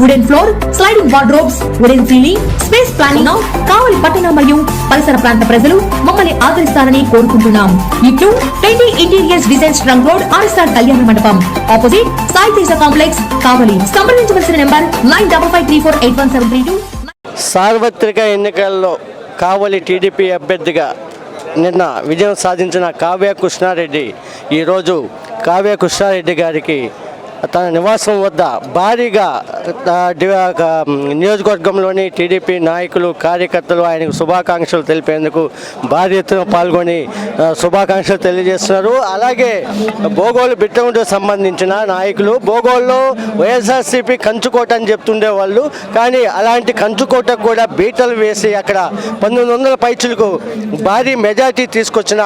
wooden floor sliding wardrobes wooden ceiling space planning Kavali పట్టణ మరియు పరిసర ప్రాంత ప్రజలు మమ్మల్ని ఆదరిస్తారని కోరుకుంటున్నాం. ఇట్లు twenty interiors designs trunk road RSR Kalyana Mandapam. Opposite Sai Teja complex Kavali. సంప్రదించవలసిన number nine double five three four eight one seven three two. సార్వత్రిక ఎన్నికల్లో కావలి టీడీపీ అభ్యర్థిగా నిన్న విజయం సాధించిన కావ్య కృష్ణారెడ్డి. ఈరోజు కావ్య కృష్ణారెడ్డి గారికి తన నివాసం వద్ద భారీగా నియోజకవర్గంలోని టీడీపీ నాయకులు కార్యకర్తలు ఆయనకు శుభాకాంక్షలు తెలిపేందుకు భారీ ఎత్తున పాల్గొని శుభాకాంక్షలు తెలియజేస్తున్నారు. అలాగే బోగోలు బిట్టముకు సంబంధించిన నాయకులు బోగోల్లో వైఎస్ఆర్సీపీ కంచుకోట అని చెప్తుండే వాళ్ళు కానీ అలాంటి కంచుకోటకు కూడా బీటలు వేసి అక్కడ పంతొమ్మిది వందల పైచులకు భారీ మెజార్టీ తీసుకొచ్చిన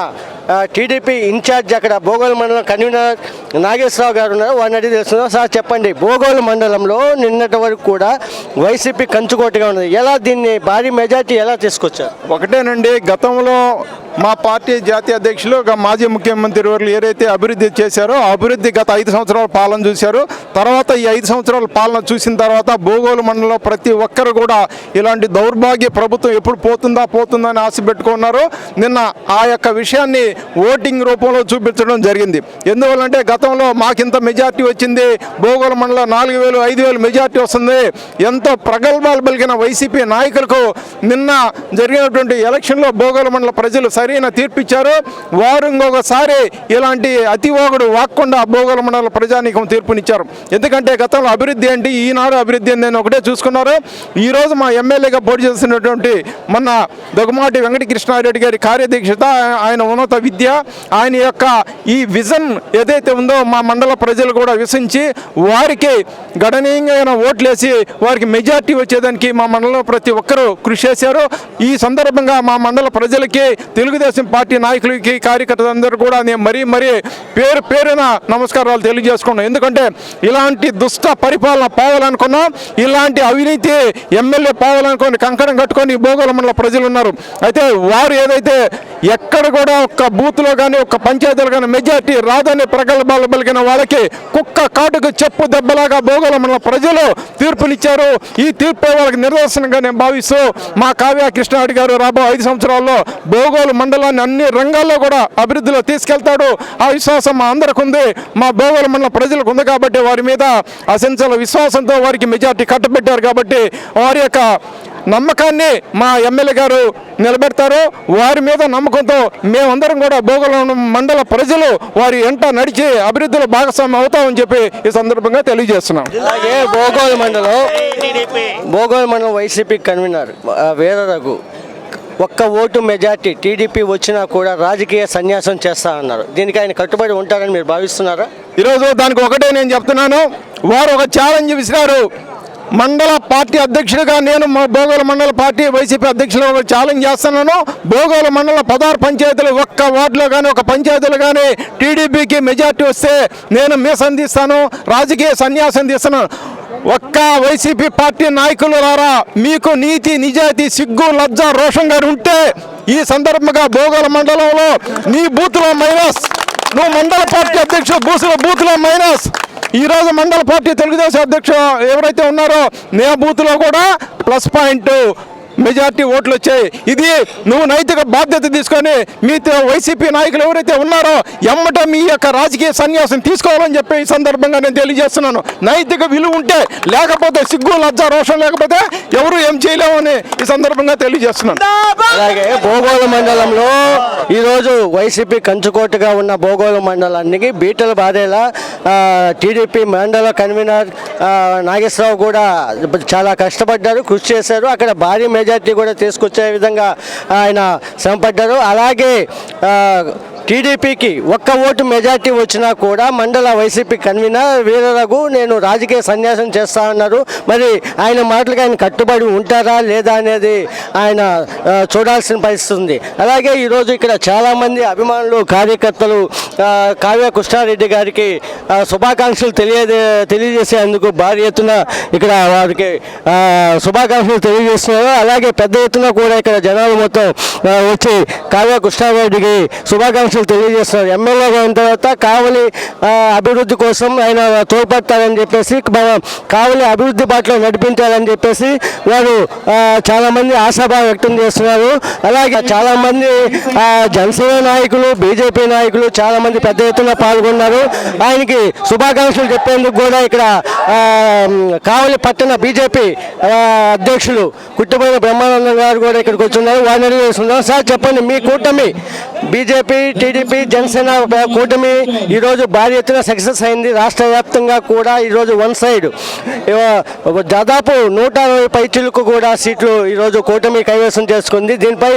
టీడీపీ ఇన్ఛార్జ్ అక్కడ భోగోలు మండలం కన్వీనర్ నాగేశ్వరరావు గారు ఉన్నారు. వారిని అడిగి తెలుస్తున్నారు సార్ చెప్పండి. భోగోలు మండలంలో నిన్నటి వరకు కూడా వైసీపీ కంచుకోటగా ఉన్నది. ఎలా దీన్ని భారీ మెజార్టీ ఎలా తీసుకొచ్చారు? ఒకటేనండి గతంలో మా పార్టీ జాతీయ అధ్యక్షులు మాజీ ముఖ్యమంత్రి వర్యులు ఏదైతే అభివృద్ధి చేశారో అభివృద్ధి గత ఐదు సంవత్సరాల పాలన చూశారు. తర్వాత ఈ ఐదు సంవత్సరాల పాలన చూసిన తర్వాత భూగోళ మండలంలో ప్రతి ఒక్కరు కూడా ఇలాంటి దౌర్భాగ్య ప్రభుత్వం ఎప్పుడు పోతుందా పోతుందా అని ఆశ పెట్టుకున్నారు. నిన్న ఆ యొక్క విషయాన్ని ఓటింగ్ రూపంలో చూపించడం జరిగింది. ఎందువల్లంటే గతంలో మాకింత మెజార్టీ వచ్చింది. భూగోళ మండలం నాలుగు వేలు ఐదు వేలు మెజార్టీ వస్తుంది. ఎంతో ప్రగల్భాలు పలికిన వైసీపీ నాయకులకు నిన్న జరిగినటువంటి ఎలక్షన్లో భూగోళ మండల ప్రజలు సరైన తీర్పిచ్చారు. వారు ఇంకొకసారి ఇలాంటి అతివాగుడు వాక్కుండా భూగోళ మండల ప్రజానీకం తీర్పునిచ్చారు. ఎందుకంటే గతంలో అభివృద్ధి ఏంటి? ఈనాడు అభివృద్ధి ఏంటి ఒకటే చూసుకున్నారు. ఈరోజు మా ఎమ్మెల్యేగా పోటీ చేస్తున్నటువంటి మొన్న దొగమాటి వెంకటకృష్ణారెడ్డి గారి కార్యదీక్షత ఆయన ఉన్నత విద్య ఆయన యొక్క ఈ విజన్ ఏదైతే ఉందో మా మండల ప్రజలు కూడా విసించి వారికి గణనీయంగా ఓట్లేసి వారికి మెజార్టీ వచ్చేదానికి మా మండలంలో ప్రతి ఒక్కరూ కృషి చేశారు. ఈ సందర్భంగా మా మండల ప్రజలకి తెలుగుదేశం పార్టీ నాయకులకి కార్యకర్తలందరూ కూడా నేను మరీ మరీ పేరు పేరున నమస్కారాలు తెలియజేసుకున్నాం ఎందుకంటే ఇలాంటి దుష్ట పరిపాలన పోవాలనుకున్నాం ఇలాంటి అవినీతి ఎమ్మెల్యే పోవాలనుకుని కంకణం కట్టుకొని భోగోళ మండల ప్రజలు ఉన్నారు అయితే వారు ఏదైతే ఎక్కడ కూడా ఒక్క బూత్లో కానీ ఒక్క పంచాయతీలో కానీ మెజార్టీ రాదని ప్రగల్భాలు పలికిన వాళ్ళకి కుక్క కాటుకు చెప్పు దెబ్బలాగా భోగోళ మండల ప్రజలు తీర్పునిచ్చారు. ఈ తీర్పు వాళ్ళకి నిదర్శనంగా నేను భావిస్తూ మా కావ్య కృష్ణారెడ్డి గారు రాబో ఐదు సంవత్సరాల్లో భోగోలు మండలాన్ని అన్ని రంగాల్లో కూడా అభివృద్ధిలో తీసుకెళ్తాడు. ఆ విశ్వాసం మా అందరికి ఉంది. మా భోగోలు మండల ప్రజలకు ఉంది కాబట్టి వారి మీద అసెన్షియల్ విశ్వాసంతో వారికి మెజార్టీ కట్టబెట్టారు కాబట్టి వారి యొక్క నమ్మకాన్ని మా ఎమ్మెల్యే గారు నిలబెడతారు. వారి మీద నమ్మకంతో మేమందరం కూడా భోగోళం మండల ప్రజలు వారి ఎంట నడిచి అభివృద్ధిలో భాగస్వామ్యం అవుతామని చెప్పి ఈ సందర్భంగా తెలియజేస్తున్నాం. అలాగే భోగోలు మండలం భోగోలు మండలం వైసీపీ కన్వీనర్ వీర రఘు ఒక్క ఓటు మెజార్టీ టీడీపీ వచ్చినా కూడా రాజకీయ సన్యాసం చేస్తా అన్నారు. దీనికి ఆయన కట్టుబడి ఉంటారని మీరు భావిస్తున్నారా? ఈరోజు దానికి ఒకటే నేను చెప్తున్నాను. వారు ఒక ఛాలెంజ్ విసిరారు. మండల పార్టీ అధ్యక్షుడిగా నేను మా భోగోల మండల పార్టీ వైసీపీ అధ్యక్షులు ఛాలెంజ్ చేస్తున్నాను. భోగోల మండల పదహారు పంచాయతీలు ఒక్క వార్డులో కానీ ఒక పంచాయతీలు కానీ టీడీపీకి మెజార్టీ వస్తే నేను మీసం తీస్తాను. రాజకీయ సన్యాసం తీస్తున్నాను ఒక్క వైసీపీ పార్టీ నాయకులు రారా? మీకు నీతి నిజాయితీ సిగ్గు లజ్జ రోషం గారు ఉంటే ఈ సందర్భంగా భోగల మండలంలో నీ బూత్లో మైనస్ నువ్వు మండల పార్టీ అధ్యక్షుడు బూసుల బూత్లో మైనస్. ఈ రోజు మండల పార్టీ తెలుగుదేశం అధ్యక్షుడు ఎవరైతే ఉన్నారో నే బూత్లో కూడా ప్లస్ పాయింట్. మెజార్టీ ఓట్లు వచ్చాయి. ఇది నువ్వు నైతిక బాధ్యత తీసుకొని మీతో వైసీపీ నాయకులు ఎవరైతే ఉన్నారో ఎమ్మట మీ యొక్క రాజకీయ సన్యాసం తీసుకోవాలని చెప్పి ఈ సందర్భంగా నేను తెలియజేస్తున్నాను. నైతిక విలువ ఉంటే లేకపోతే సిగ్గు లజ్జ రోషం లేకపోతే ఎవరు ఏం చేయలేమని ఈ సందర్భంగా తెలియజేస్తున్నాను. అలాగే భూగోళ మండలంలో ఈరోజు వైసీపీ కంచుకోటగా ఉన్న భూగోళ మండలానికి బీటలు బాధేలా టీడీపీ మండల కన్వీనర్ నాగేశ్వరరావు కూడా చాలా కష్టపడ్డారు కృషి చేశారు. అక్కడ భారీ మెజార్టీ కూడా తీసుకొచ్చే విధంగా ఆయన శ్రమపడ్డారు. అలాగే టీడీపీకి ఒక్క ఓటు మెజార్టీ వచ్చినా కూడా మండల వైసీపీ కన్వీనర్ వీరరఘు నేను రాజకీయ సన్యాసం చేస్తా అన్నారు. మరి ఆయన మాటలకు ఆయన కట్టుబడి ఉంటారా లేదా అనేది ఆయన చూడాల్సిన పరిస్థితి ఉంది. అలాగే ఈరోజు ఇక్కడ చాలామంది అభిమానులు కార్యకర్తలు కావ్య కృష్ణారెడ్డి గారికి శుభాకాంక్షలు తెలియదే తెలియజేసేందుకు భారీ ఎత్తున ఇక్కడ వారికి శుభాకాంక్షలు తెలియజేస్తున్నారు. అలాగే పెద్ద ఎత్తున కూడా ఇక్కడ జనాలు మొత్తం వచ్చి కావ్య కృష్ణారెడ్డికి శుభాకాంక్షలు తెలియజేస్తున్నారు. ఎమ్మెల్యేగా అయిన తర్వాత కావలి అభివృద్ధి కోసం ఆయన తోడ్పడతారని చెప్పేసి కావలి అభివృద్ధి బాటలో నడిపించాలని చెప్పేసి వారు చాలామంది ఆశ ఆశాభావం వ్యక్తం చేస్తున్నారు. అలాగే చాలా మంది జనసేన నాయకులు బీజేపీ నాయకులు చాలా మంది పెద్ద ఎత్తున పాల్గొన్నారు. ఆయనకి శుభాకాంక్షలు చెప్పేందుకు కూడా ఇక్కడ కావలి పట్టణ బీజేపీ అధ్యక్షులు కుట్టమైన బ్రహ్మానందం గారు కూడా ఇక్కడికి వచ్చున్నారు. వారిని అడిగి సార్ చెప్పండి మీ కూటమి బీజేపీ టీడీపీ జనసేన కూటమి ఈరోజు భారీ ఎత్తున సక్సెస్ అయింది. రాష్ట్ర వ్యాప్తంగా కూడా ఈరోజు వన్ సైడ్. దాదాపు నూట అరవై పైచిలకు కూడా సీట్లు ఈరోజు కూటమి కైవసం చేసుకుంది. దీనిపై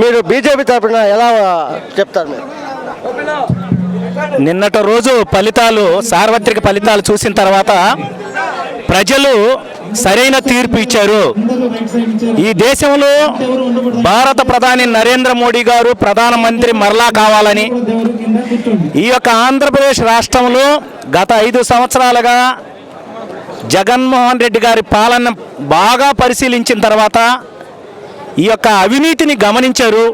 మీరు బీజేపీ తరఫున ఎలా చెప్తారు మీరు? నిన్నటి రోజు ఫలితాలు సార్వత్రిక ఫలితాలు చూసిన తర్వాత ప్రజలు సరైన తీర్పు ఇచ్చారు. ఈ దేశంలో భారత ప్రధాని నరేంద్ర మోడీ గారు ప్రధానమంత్రి మరలా కావాలని ఈ యొక్క ఆంధ్రప్రదేశ్ రాష్ట్రంలో గత ఐదు సంవత్సరాలుగా జగన్మోహన్ రెడ్డి గారి పాలన బాగా పరిశీలించిన తర్వాత ఈ యొక్క అవినీతిని గమనించారు.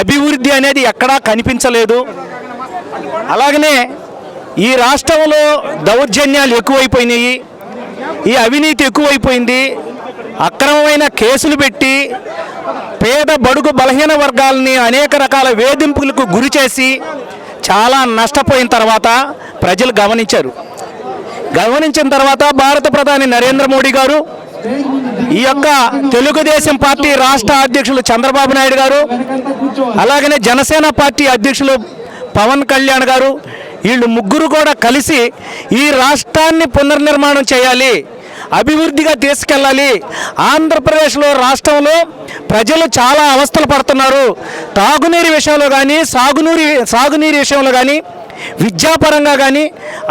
అభివృద్ధి అనేది ఎక్కడా కనిపించలేదు. అలాగనే ఈ రాష్ట్రంలో దౌర్జన్యాలు ఎక్కువైపోయినాయి. ఈ అవినీతి ఎక్కువైపోయింది. అక్రమమైన కేసులు పెట్టి పేద బడుగు బలహీన వర్గాలని అనేక రకాల వేధింపులకు గురి చేసి చాలా నష్టపోయిన తర్వాత ప్రజలు గమనించారు. గమనించిన తర్వాత భారత ప్రధాని నరేంద్ర మోడీ గారు ఈ యొక్క తెలుగుదేశం పార్టీ రాష్ట్ర అధ్యక్షులు చంద్రబాబు నాయుడు గారు అలాగనే జనసేన పార్టీ అధ్యక్షులు పవన్ కళ్యాణ్ గారు వీళ్ళు ముగ్గురు కూడా కలిసి ఈ రాష్ట్రాన్ని పునర్నిర్మాణం చేయాలి అభివృద్ధిగా తీసుకెళ్ళాలి. ఆంధ్రప్రదేశ్లో రాష్ట్రంలో ప్రజలు చాలా అవస్థలు పడుతున్నారు. తాగునీరు విషయంలో కానీ సాగునీరు సాగునీరు విషయంలో కానీ విద్యాపరంగా కానీ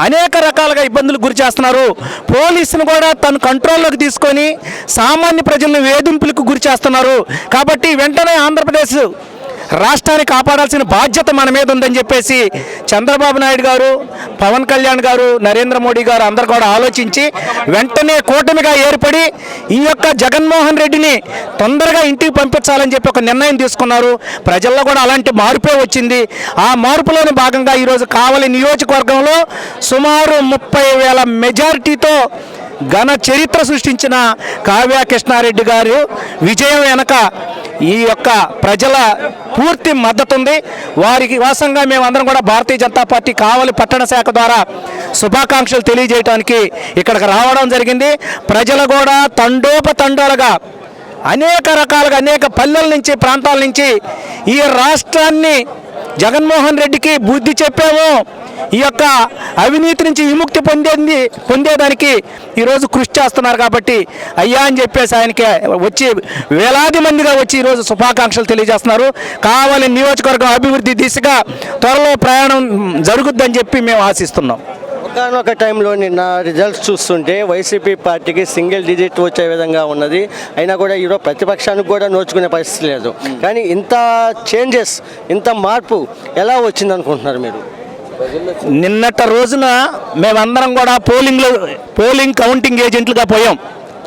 అనేక రకాలుగా ఇబ్బందులు గురి చేస్తున్నారు. పోలీసును కూడా తను కంట్రోల్లోకి తీసుకొని సామాన్య ప్రజలను వేధింపులకు గురి చేస్తున్నారు. కాబట్టి వెంటనే ఆంధ్రప్రదేశ్ రాష్ట్రాన్ని కాపాడాల్సిన బాధ్యత మన మీద ఉందని చెప్పేసి చంద్రబాబు నాయుడు గారు పవన్ కళ్యాణ్ గారు నరేంద్ర మోడీ గారు అందరు కూడా ఆలోచించి వెంటనే కూటమిగా ఏర్పడి ఈ యొక్క జగన్మోహన్ రెడ్డిని తొందరగా ఇంటికి పంపించాలని చెప్పి ఒక నిర్ణయం తీసుకున్నారు. ప్రజల్లో కూడా అలాంటి మార్పే వచ్చింది. ఆ మార్పులోని భాగంగా ఈరోజు కావలి నియోజకవర్గంలో సుమారు ముప్పై వేల మెజారిటీతో ఘన చరిత్ర సృష్టించిన కావ్య కృష్ణారెడ్డి గారు విజయం వెనక ఈ యొక్క ప్రజల పూర్తి మద్దతు ఉంది వారికి వాసంగా మేమందరం కూడా భారతీయ జనతా పార్టీ కావలి పట్టణ శాఖ ద్వారా శుభాకాంక్షలు తెలియజేయడానికి ఇక్కడికి రావడం జరిగింది. ప్రజలు కూడా తండోపతండోలుగా అనేక రకాలుగా అనేక పల్లెల నుంచి ప్రాంతాల నుంచి ఈ రాష్ట్రాన్ని జగన్మోహన్ రెడ్డికి బుద్ధి చెప్పాము. ఈ యొక్క అవినీతి నుంచి విముక్తి పొందేది పొందేదానికి ఈరోజు కృషి చేస్తున్నారు కాబట్టి అయ్యా అని చెప్పేసి ఆయనకి వచ్చి వేలాది మందిగా వచ్చి ఈరోజు శుభాకాంక్షలు తెలియజేస్తున్నారు. కావాలి నియోజకవర్గం అభివృద్ధి దిశగా త్వరలో ప్రయాణం జరుగుద్దని చెప్పి మేము ఆశిస్తున్నాం. ఒకనొక టైంలో నిన్న రిజల్ట్స్ చూస్తుంటే వైసీపీ పార్టీకి సింగిల్ డిజిట్ వచ్చే విధంగా ఉన్నది. అయినా కూడా ఈరోజు ప్రతిపక్షానికి కూడా నోచుకునే పరిస్థితి లేదు. కానీ ఇంత చేంజెస్ ఇంత మార్పు ఎలా వచ్చింది అనుకుంటున్నారు మీరు? నిన్నటి రోజున మేమందరం కూడా పోలింగ్లో పోలింగ్ కౌంటింగ్ ఏజెంట్లుగా పోయాం.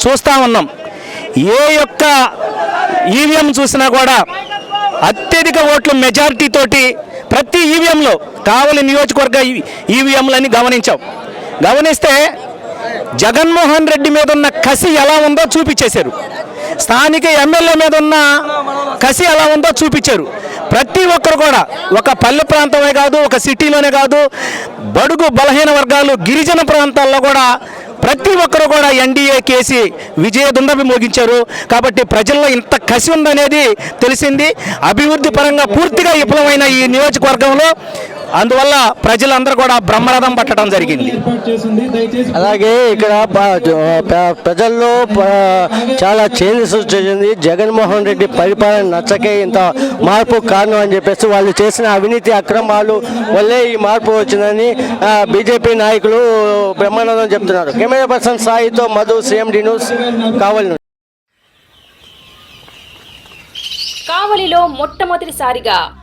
చూస్తూ ఉన్నాం. ఏ యొక్క ఈవీఎం చూసినా కూడా అత్యధిక ఓట్ల మెజారిటీ తోటి ప్రతి ఈవీఎంలో కావలి నియోజకవర్గ ఈవీఎంలని గమనించాం. గమనిస్తే జగన్మోహన్ రెడ్డి మీద ఉన్న కసి ఎలా ఉందో చూపించేశారు. స్థానిక ఎమ్మెల్యే మీద ఉన్న కసి ఎలా ఉందో చూపించారు. ప్రతి ఒక్కరు కూడా ఒక పల్లె ప్రాంతమే కాదు ఒక సిటీలోనే కాదు బడుగు బలహీన వర్గాలు గిరిజన ప్రాంతాల్లో కూడా ప్రతి ఒక్కరు కూడా ఎన్డీఏ కేసి విజయదుండబి మోగించారు. కాబట్టి ప్రజల్లో ఇంత కసి ఉందనేది తెలిసింది. అభివృద్ధి పరంగా పూర్తిగా విఫలమైన ఈ నియోజకవర్గంలో అందువల్ల ప్రజలందరూ కూడా బ్రహ్మరథం పట్టడం జరిగింది. అలాగే ఇక్కడ ప్రజల్లో చాలా చేంజెస్ వచ్చేసింది. జగన్మోహన్ రెడ్డి పరిపాలన నచ్చకే ఇంత మార్పు కారణం అని చెప్పేసి వాళ్ళు చేసిన అవినీతి అక్రమాలు వల్లే ఈ మార్పు వచ్చిందని బీజేపీ నాయకులు బ్రహ్మానందం చెప్తున్నారు. కెమెరా పర్సన్ సాయితో మధు సిఎండి న్యూస్ కావాలి కావలిలో మొట్టమొదటిసారిగా